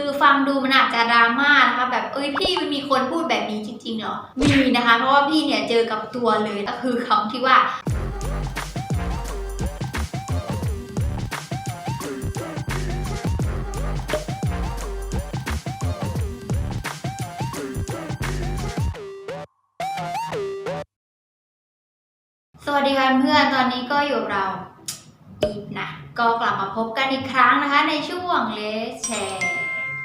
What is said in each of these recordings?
คือฟังดูมันอาจจะดราม่านะคะแบบเอ้ยพี่มันมีคนพูดแบบนี้จริงๆเหรอ มีนะคะ เพราะว่าพี่เนี่ยเจอกับตัวเลยก็คือคำที่ว่าสวัสดีค่ะเพื่อน ตอนนี้ก็อยู่เราอีฟนะ ก็กลับมาพบกันอีกครั้งนะคะในช่วงเลสแช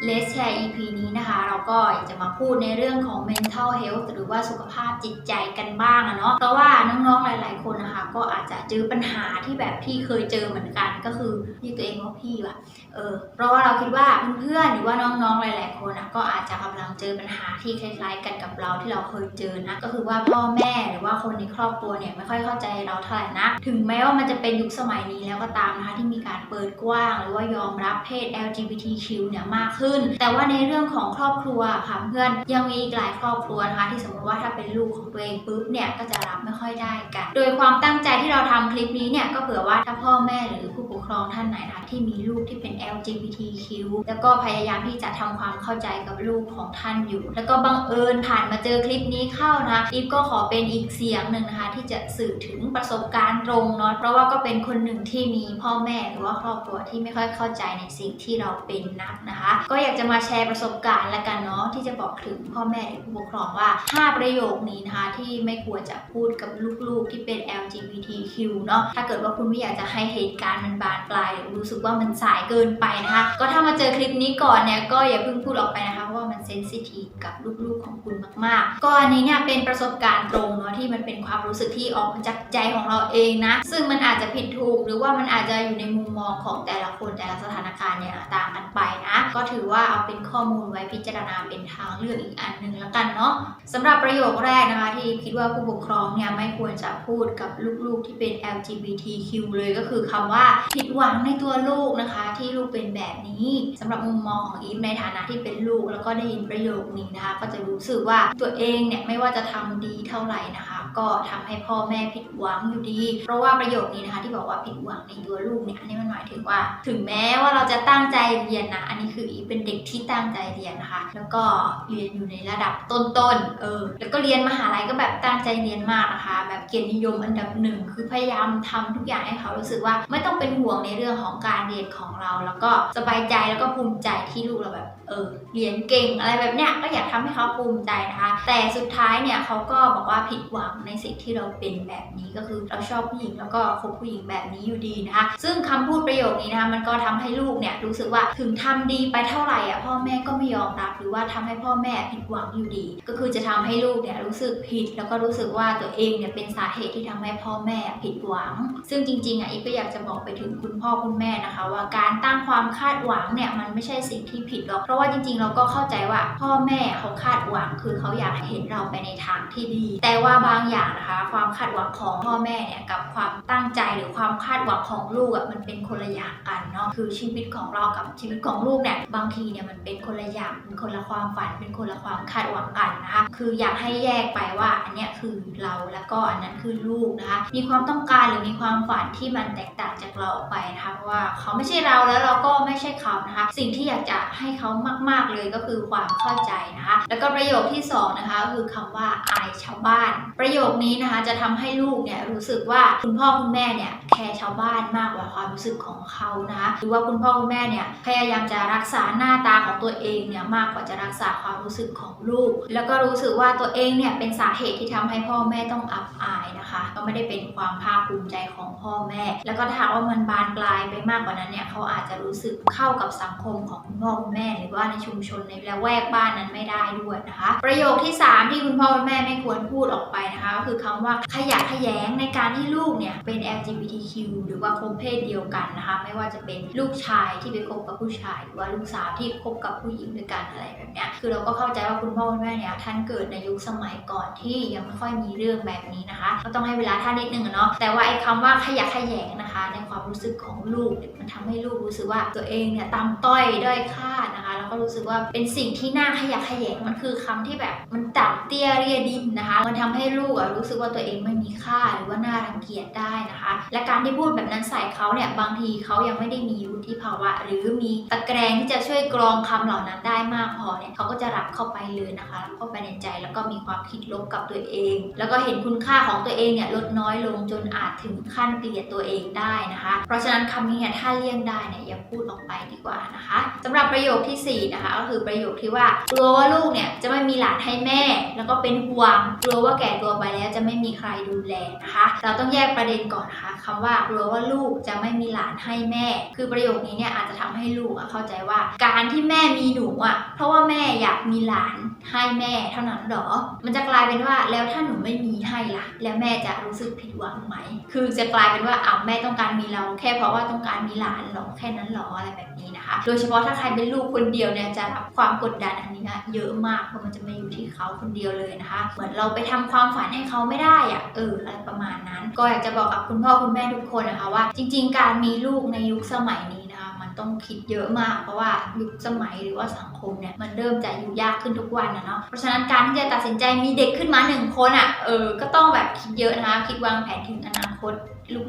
Let's Share EP นี้นะคะ เราก็อยากจะมาพูดในเรื่องของ mental health หรือว่าสุขภาพจิตใจกันบ้างอะเนาะเพราะว่าน้องๆหลาย ๆ คนนะคะ ก็อาจจะเจอปัญหาที่แบบพี่เคยเจอเหมือนกัน ก็คือเรียกตัวเองว่าพี่ว่ะเออเพราะว่าเราคิดว่าเพื่อนๆหรือว่าน้องๆหลายๆคนนะก็อาจจะกำลังเจอปัญหาที่คล้าย ๆ กันกับเราที่เราเคยเจอนะก็คือว่าพ่อแม่หรือว่าคนในครอบครัวเนี่ยไม่ค่อยเข้าใจเราเท่าไหร่นะถึงแม้ว่ามันจะเป็นยุคสมัยนี้แล้วก็ตามนะคะที่มีการเปิดกว้าง หรือว่ายอมรับเพศ LGBTQ เนี่ยมากขึ้น แต่ว่าในเรื่องของครอบครัวค่ะเพื่อนยังมีอีกหลายครอบครัวนะคะที่สมมติว่าถ้าเป็นลูกของตัวเองปุ๊บเนี่ยก็จะรับไม่ค่อยได้กัน โดยความตั้งใจที่เราทำคลิปนี้เนี่ยก็เผื่อว่าถ้าพ่อแม่หรือผู้ปกครองท่านไหนนะคะที่มีลูกที่เป็น LGBTQ แล้วก็พยายามที่จะทำความเข้าใจกับลูกของท่านอยู่ แล้วก็บังเอิญผ่านมาเจอคลิปนี้เข้านะคะอีฟก็ขอเป็นอีกเสียงหนึ่งนะคะที่จะสื่อถึงประสบการณ์ตรงเนาะเพราะว่าก็เป็นคนหนึ่งที่มีพ่อแม่หรือว่าครอบครัวที่ไม่ค่อยเข้าใจในสิ่งที่เราเป็นนักนะคะ ก็อยากจะมาแชร์ประสบการณ์ละกันเนาะที่จะบอกถึงพ่อแม่หรือผู้ปกครองว่า 5 ประโยคนี้นะคะที่ไม่ควรจะพูดกับลูกๆที่เป็น L G LGBTQ เนาะถ้าเกิดว่าคุณไม่อยากจะให้เหตุการณ์มันบานปลายหรือรู้สึกว่ามันสายเกินไปนะคะ ก็ถ้ามาเจอคลิปนี้ก่อนเนี่ยก็อย่าเพิ่งพูดออกไปนะคะเพราะว่ามันเซนซิทีฟกับลูกๆของคุณมากๆ ก็อันนี้เนี่ยเป็นประสบการณ์ตรงเนาะที่มันเป็นความรู้สึกที่ออกมาจากใจของเราเองนะ ซึ่งมันอาจจะผิดถูก หรือว่ามันอาจจะอยู่ในมุมมองของแต่ละคนแต่ละสถานการณ์เนี่ยต่างกันไปนะก็ถือว่าเอาเป็นข้อมูลไว้พิจารณาเป็นทางเลือกอีกอันหนึ่งแล้วกันเนาะสำหรับประโยคแรกนะคะที่คิดว่าผู้ปกครองเนี่ยไม่ควรจะพูดกับลูกๆที่เป็น LGBTQ เลยก็คือคำว่าผิดหวังในตัวลูกนะคะ ที่ลูกเป็นแบบนี้สำหรับมุมมองของอีฟในฐานะที่เป็นลูก แล้วก็ได้ยินประโยคนี้นะคะ ก็จะรู้สึกว่าตัวเองเนี่ยไม่ว่าจะทำดีเท่าไหร่นะคะ ก็ทำให้พ่อแม่ผิดหวังอยู่ดี เพราะว่าประโยคนี้นะคะ ที่บอกว่าผิดหวังในตัวลูกเนี่ยอันนี้มันหมายถึงว่า ถึงแม้ว่าเราจะตั้งใจเรียนนะ อันนี้คืออีเป็นเด็กที่ตั้งใจเรียนนะคะ แล้วก็เรียนอยู่ในระดับต้นๆเออแล้วก็เรียนมหาลัยก็แบบตั้งใจเรียนมากนะคะ แบบเกียรตินิยมอันดับหนึ่งคือพยายามทำทุกอย่างให้เขารู้สึกว่าไม่ต้องเป็นห่วงในเรื่องของการเรียนของเรา แล้วก็สบายใจแล้วก็ภูมิใจที่ลูกเราแบบเออเรียนเก่งอะไรแบบเนี้ยก็อยากทำให้เขาภูมิใจนะคะ แต่สุดท้ายเนี่ยเขาก็บอกว่าผิดหวังในสิ่งที่เราเป็นแบบนี้ก็คือเราชอบผู้หญิงแล้วก็คบผู้หญิงแบบนี้อยู่ดีนะคะ ซึ่งคำพูดประโยคนี้นะคะมันก็ทำให้ลูกเนี่ยรู้สึกว่าถึงทำดีไปเท่าไหร่อะพ่อแม่ก็ไม่ยอมรับหรือว่าทำให้พ่อแม่ผิดหวังอยู่ดี ก็คือจะทำให้ลูกเนี่ยรู้สึกผิด แล้วก็รู้สึกว่าตัวเองเนี่ยเป็นสาเหตุที่ทำให้พ่อแม่ผิดหวัง ซึ่งจริงๆอะอีกก็อยากจะบอกไปถึงคุณพ่อคุณแม่นะคะ ว่าการตั้งความคาดหวังเนี่ยมันไม่ใช่สิ่งที่ผิดหรอกเพราะว่าจริงๆ เราก็เข้าใจว่าพ่อแม่เขาคาดหวัง คือเขาอยากเห็นเราไปในทางที่ดี แต่ว่าบางอย่างนะคะ ความคาดหวังของพ่อแม่เนี่ยกับความตั้งใจหรือความคาดหวังของลูกอะมันเป็นคนละอย่างกันเนาะคือชีวิตของเรากับชีวิตของลูกเนี่ยบางทีเนี่ยมันเป็นคนละอย่างเป็นคนละความฝันเป็นคนละความคาดหวังกันนะคะ คืออยากให้แยกไปว่าอันเนี้ยคือเราแล้วก็อันนั้นคือลูกนะคะ มีความต้องการหรือมีความฝันที่มันแตกต่างจากเราออกไปนะคะเพราะว่าเขาไม่ใช่เราแล้วเราก็ไม่ใช่เขานะคะ สิ่งที่อยากจะให้เขามาก ๆเลยก็คือความเข้าใจนะคะ แล้วก็ประโยคที่สองนะคะคือคำว่าอายชาวบ้าน ประโยคคนี้นะคะ จะทำให้ลูกเนี่ยรู้สึกว่าคุณพ่อคุณแม่เนี่ยแคร์ชาวบ้านมากกว่าความรู้สึกของเขานะคะหรือว่าคุณพ่อคุณแม่เนี่ยพยายามจะรักษาหน้าตาของตัวเองเนี่ยมากกว่าจะรักษาความรู้สึกของลูก แล้วก็รู้สึกว่าตัวเองเนี่ยเป็นสาเหตุที่ทำให้พ่อแม่ต้องอับอายนะคะ ก็ไม่ได้เป็นความภาคภูมิใจของพ่อแม่ แล้วก็ถ้าว่ามันบานปลายไปมากกว่านั้นเนี่ยเขาอาจจะรู้สึกเข้ากับสังคมของคุณพ่อคุณแม่ หรือว่าในชุมชนในละแวกบ้านนั้นไม่ได้ด้วยนะคะ ประโยคที่ 3 ที่คุณพ่อคุณแม่ไม่ควรพูดออกไปนะคะก็คือคำว่าขยะขยงในการที่ลูกเนี่ยเป็น LGBTQ หรือว่าคบเพศเดียวกันนะคะ ไม่ว่าจะเป็นลูกชายที่ไปคบกับผู้ชาย หรือว่าลูกสาวที่คบกับผู้หญิงด้วยกันอะไรแบบเนี้ยคือเราก็เข้าใจว่าคุณพ่อคุณแม่เนี่ยท่านเกิดในยุคสมัยก่อนที่ยังไม่ค่อยมีเรื่องแบบนี้นะคะ ก็ต้องให้เวลาท่านนิดนึงเนาะแต่ว่าไอ้คำว่าขยะขยงนะคะ ในความรู้สึกของลูกมันทำให้ลูกรู้สึกว่าตัวเองเนี่ยต่ำต้อยด้อยค่านะคะแล้วก็รู้สึกว่าเป็นสิ่งที่น่าขยะขยงมันคือคำที่แบบมันต่ำเตี้ยเรียดินนะคะ มันทำให้ลูกอะรู้สึกว่าตัวเองไม่มีค่าหรือว่าน่ารังเกียจได้นะคะ และการที่พูดแบบนั้นใส่เขาเนี่ยบางทีเขายังไม่ได้มีวุฒิภาวะ หรือมีตะแกรงที่จะช่วยกรองคำเหล่านั้นได้มากพอเนี่ยเขาก็จะรับเข้าไปเลยนะคะรับเข้าไปในใจแล้วก็มีความคิดลบกับตัวเอง แล้วก็เห็นคุณค่าของตัวเองเนี่ยลดน้อยลงจนอาจถึงขั้นเกลียดตัวเองได้นะคะ เพราะฉะนั้นคำนี้เนี่ยถ้าเลี่ยงได้เนี่ยอย่าพูดออกไปดีกว่านะคะสำหรับประโยคที่สี่นะคะ ก็คือประโยคที่ว่ากลัวว่าลูกเนี่ยจะไม่มีหลานให้แม่ แล้วก็เป็นห่วงกลัวว่าแก่ตัวไปไปแล้วจะไม่มีใครดูแลนะคะ เราต้องแยกประเด็นก่อนนะคะคำว่ากลัวว่าลูกจะไม่มีหลานให้แม่ คือประโยคนี้เนี่ยอาจจะทำให้ลูกเข้าใจว่า การที่แม่มีหนูอะเพราะว่าแม่อยากมีหลานให้แม่เท่านั้นหรอ มันจะกลายเป็นว่าแล้วถ้าหนูไม่มีให้ล่ะ แล้วแม่จะรู้สึกผิดหวังไหม คือจะกลายเป็นว่าอ้าวแม่ต้องการมีเรา แค่เพราะว่าต้องการมีหลานหรอแค่นั้นหรออะไรแบบนี้นะคะ โดยเฉพาะถ้าใครเป็นลูกคนเดียวเนี่ยจะรับความกดดันอันนี้นะเยอะมากเพราะมันจะมาอยู่ที่เขาคนเดียวเลยนะคะ เหมือนเราไปทำความฝันให้เขาไม่ได้อะเอออะไรประมาณนั้น ก็อยากจะบอกกับคุณพ่อคุณแม่ทุกคนนะคะว่า จริง ๆ การมีลูกในยุคสมัยนี้นะคะมันต้องคิดเยอะมาก เพราะว่ายุคสมัยหรือว่าสังคมเนี่ยมันเริ่มจะอยู่ยากขึ้นทุกวันนะเนาะเพราะฉะนั้นการที่จะตัดสินใจมีเด็กขึ้นมาหนึ่งคนอะ่ะเออก็ต้องแบบคิดเยอะนะคะคิดวางแผนถึงอนาคต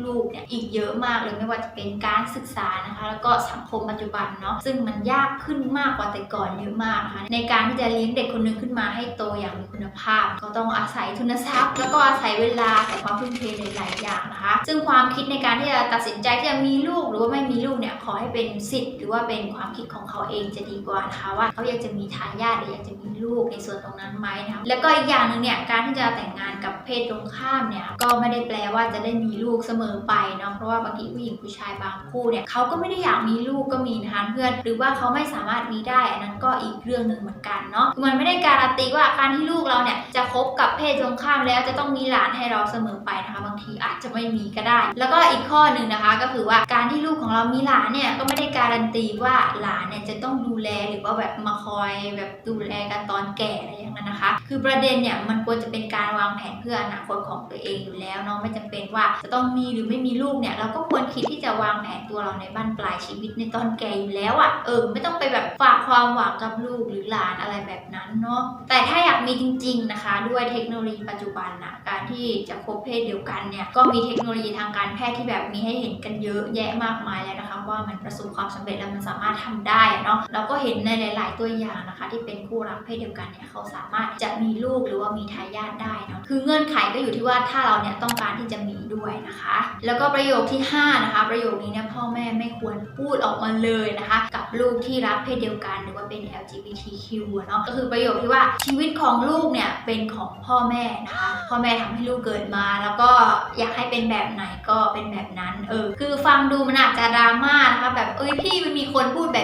ลูกๆเนี่ยอีกเยอะมากเลยไม่ว่าจะเป็นการศึกษานะคะ แล้วก็สังคมปัจจุบันเนาะซึ่งมันยากขึ้นมากกว่าแต่ก่อนเยอะมากนะคะในการที่จะเลี้ยงเด็กคนหนึงขึ้นมาให้โตอย่างมีคุณภาพ ก็ต้องอาศัยทุนทรัพย์ แล้วก็อาศัยเวลาแต่ความทุ่มเทหลายๆอย่างนะคะ ซึ่งความคิดในการที่จะตัดสินใจที่จะมีลูกหรือว่าไม่มีลูกเนี่ยขอให้เป็นสิทธิ์หรือว่าเป็นความคิดของเขาเองจะดีกว่านะคะว่าเขาอยากจะมีทายาทหรืออยากจะมีลูกในส่วนตรงนั้นไหมนะคะแล้วก็อีกอย่างหนึ่งเนี่ยการที่จะแต่งงานกับเพศตรงข้ามเนี่ยก็ไม่ได้แปลว่าจะได้มีลูกเสมอไปเนาะเพราะว่าบางทีผู้หญิงผู้ชายบางคู่เนี่ยเขาก็ไม่ได้อยากมีลูกก็มีนะคะเพื่อน หรือว่าเขาไม่สามารถมีได้ อันนั้นก็อีกเรื่องหนึ่งเหมือนกันเนาะคือมันไม่ได้การันตีว่าการที่ลูกเราเนี่ยจะคบกับเพศตรงข้ามแล้วจะต้องมีหลานให้เราเสมอไปนะคะ บางทีอาจจะไม่มีก็ได้ แล้วก็อีกข้อหนึ่งนะคะก็คือว่าการที่ลูกของเรามีหลานเนี่ยก็ไม่ได้การันตีว่าหลานเนี่ยจะต้องดูแลหรือว่าแบบมาคอยแบบดูแลกันตอนแก่อะไรอย่างนั้นนะคะ คือประเด็นเนี่ยมันควรจะเป็นการวางแผนเพื่ออนาคตของตัวเองอยู่แล้วเนาะไม่จำเป็นว่าจะต้องมีหรือไม่มีลูกเนี่ยเราก็ควรคิดที่จะวางแผนตัวเราในบ้านปลายชีวิตในตอนแก่อยู่แล้วอะ่ะเออไม่ต้องไปแบบฝากความหวังกับลูกหรือหลานอะไรแบบนั้นเนาะแต่ถ้าอยากมีจริง ๆนะคะ ด้วยเทคโนโลยีปัจจุบันนะการที่จะคบเพศเดียวกันเนี่ยก็มีเทคโนโลยีทางการแพทย์ที่แบบมีให้เห็นกันเยอะแยะมากมายแล้วนะคะว่ามันประสบความสำเร็จแล้วมันสามารถทำได้เนาะเราก็เห็นในหลาย ๆ ตัวอย่างนะคะ ที่เป็นคู่รักเพศเดียวกันเนี่ยเขาสามารถจะมีลูกหรือว่ามีทายาทได้เนาะคือเงื่อนไขก็อยู่ที่ว่าถ้าเราเนี่ยต้องการที่จะมีด้วยนะคะแล้วก็ประโยคที่ห้านะคะ ประโยคนี้เนี่ยพ่อแม่ไม่ควรพูดออกมาเลยนะคะ กับลูกที่รักเพศเดียวกันหรือว่าเป็น LGBTQ เนาะก็คือประโยคที่ว่าชีวิตของลูกเนี่ยเป็นของพ่อแม่นะคะ พ่อแม่ทำให้ลูกเกิดมา แล้วก็อยากให้เป็นแบบไหนก็เป็นแบบนั้นเออคือฟังดูมันอาจจะดราม่านะคะแบบเอ้ยพี่มันมีคนพูดแบบ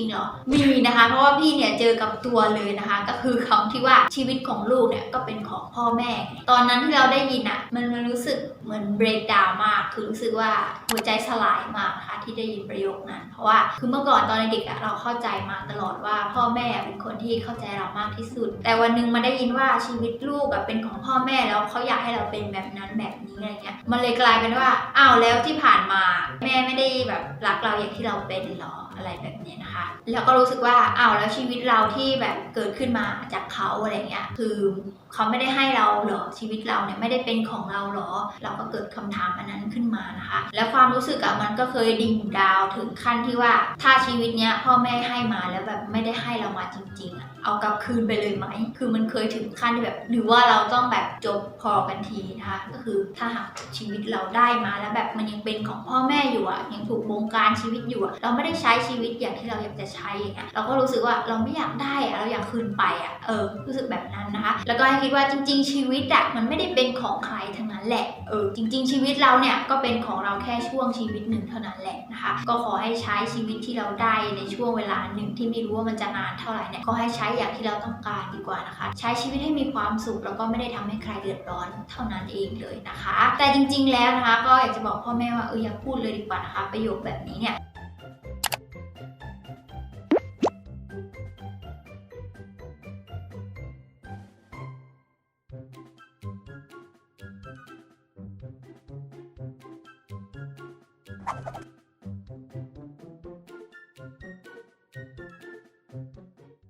ริงเหรอ มีนะคะ เพราะว่าพี่เนี่ยเจอกับตัวเลยนะคะ ก็คือคำที่ว่าชีวิตของลูกเนี่ยก็เป็นของพ่อแม่ ตอนนั้นที่เราได้ยินอะมันรู้สึกเหมือนเบรกดาวมาก คือรู้สึกว่าหัวใจสลายมากนะคะที่ได้ยินประโยคนั้น เพราะว่าคือเมื่อก่อนตอนเด็กอะเราเข้าใจมาตลอดว่าพ่อแม่เป็นคนที่เข้าใจเรามากที่สุด แต่วันหนึ่งมาได้ยินว่าชีวิตลูกอะเป็นของพ่อแม่แล้วเขาอยากให้เราเป็นแบบนั้นแบบนี้อะไรเงี้ย มันเลยกลายเป็นว่าอ้าวแล้วที่ผ่านมา แม่ไม่ได้แบบรักเราอย่างที่เราเป็นหรอ อะไรแบบนี้นะคะ แล้วก็รู้สึกว่าอ้าวแล้วชีวิตเราที่แบบเกิดขึ้นมาจากเขาอะไรเงี้ยคือเขาไม่ได้ให้เราเหรอชีวิตเราเนี่ยไม่ได้เป็นของเราเหรอ เราก็เกิดคำถามอันนั้นขึ้นมานะคะ แล้วความรู้สึกอะมันก็เคยดิ่งดาวถึงขั้นที่ว่าถ้าชีวิตเนี้ยพ่อแม่ให้มาแล้วแบบไม่ได้ให้เรามาจริงๆอะ เอากลับคืนไปเลยไหม คือมันเคยถึงขั้นที่แบบ หรือว่าเราต้องแบบจบพอกันทีนะคะ ก็คือถ้าหากชีวิตเราได้มาแล้วแบบมันยังเป็นของพ่อแม่อยู่อะยังถูกบงการชีวิตอยู่อะเราไม่ได้ใช้ชีวิตอย่างที่เราอยากจะใช้อย่างเงี้ย เราก็รู้สึกว่าเราไม่อยากได้อะเราอยากคืนไปอะเออ รู้สึกแบบนั้นนะคะ แล้วก็ให้คิดว่าจริง ๆ ชีวิตอะมันไม่ได้เป็นของใครทั้งนั้นแหละ เออ จริง ๆ ชีวิตเราเนี่ยก็เป็นของเราแค่ช่วงชีวิตหนึ่งเท่านั้นแหละนะคะ ก็ขอให้ใช้ชีวิตที่เราได้ในช่วงเวลาหนึ่งที่ไม่รู้ว่ามันจะนานเท่าไหร่เนี่ย ก็ให้ใช้อย่างที่เราต้องการดีกว่านะคะ ใช้ชีวิตให้มีความสุขแล้วก็ไม่ได้ทำให้ใครเดือดร้อนเท่านั้นเองเลยนะคะ แต่จริงๆแล้วนะคะ ก็อยากจะบอกพ่อแม่ว่าเอออย่าพูดเลยดีกว่านะคะ ประโยคแบบนี้เนี่ย